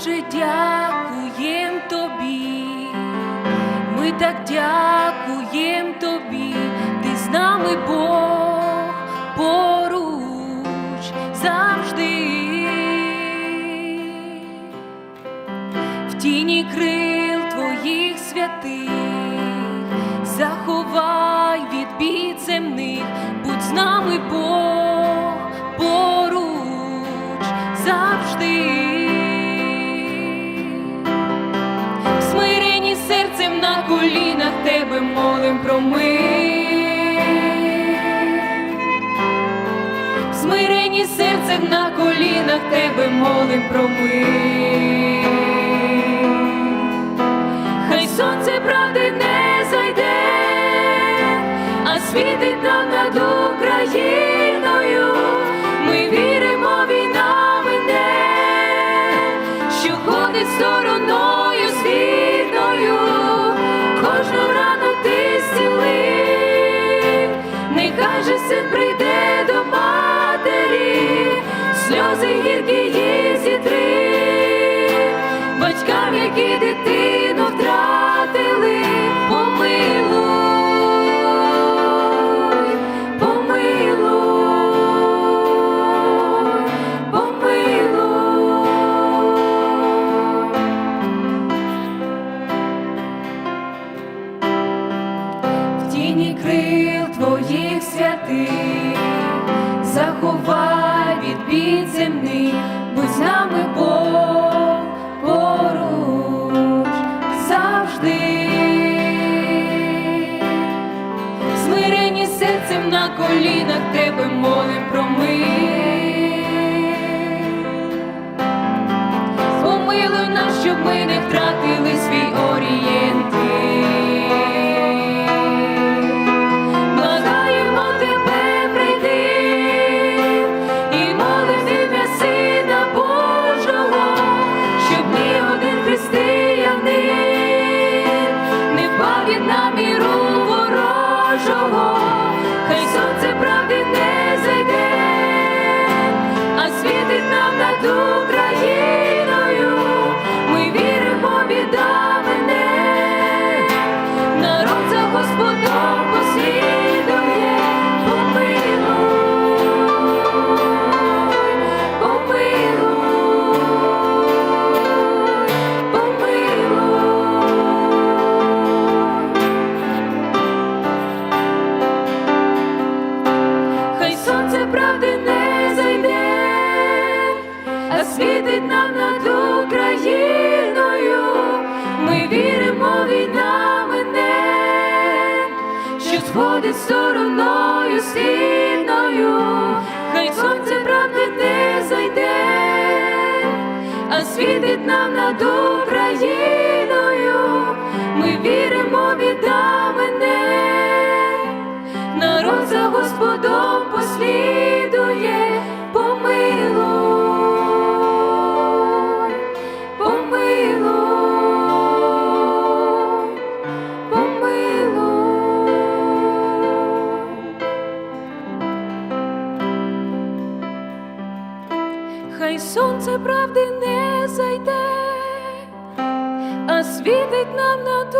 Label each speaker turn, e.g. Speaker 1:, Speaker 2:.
Speaker 1: Боже, дякуєм тобі. Ми так дякуєм тобі, ти з нами Бог поруч завжди. В тіні крил твоїх святих, заховай від бід земних, будь з нами Бог поруч завжди. Колінах тебе молим про мир. В смиренні серцем на колінах тебе молим про мир. Хай сонце правди не зайде, а світить нам над Україною. Ми віримо, війна мине, що ходить стороною син прийде до матері, сльози гіркі їй зітри, батькам, які дитину втратили, помилуй, помилуй, помилуй. в тіні крил твоїх святих, заховай від бід земних, будь з нами Бог поруч завжди. Смирені серцем на колінах тебе молим про мир. Помилуй нас, щоб ми не втратили свій орієнтир. Хай сонце сонце правди не зайде, а світить нам над Україною. Ми віримо, війна мене, що сходить стороною східною. Хай сонце правди не зайде, а світить нам над Україною. Ми віримо, біда мене, народ за Господом послідує, помилуй, помилуй, помилуй. Хай сонце правди не зайде, а світить нам над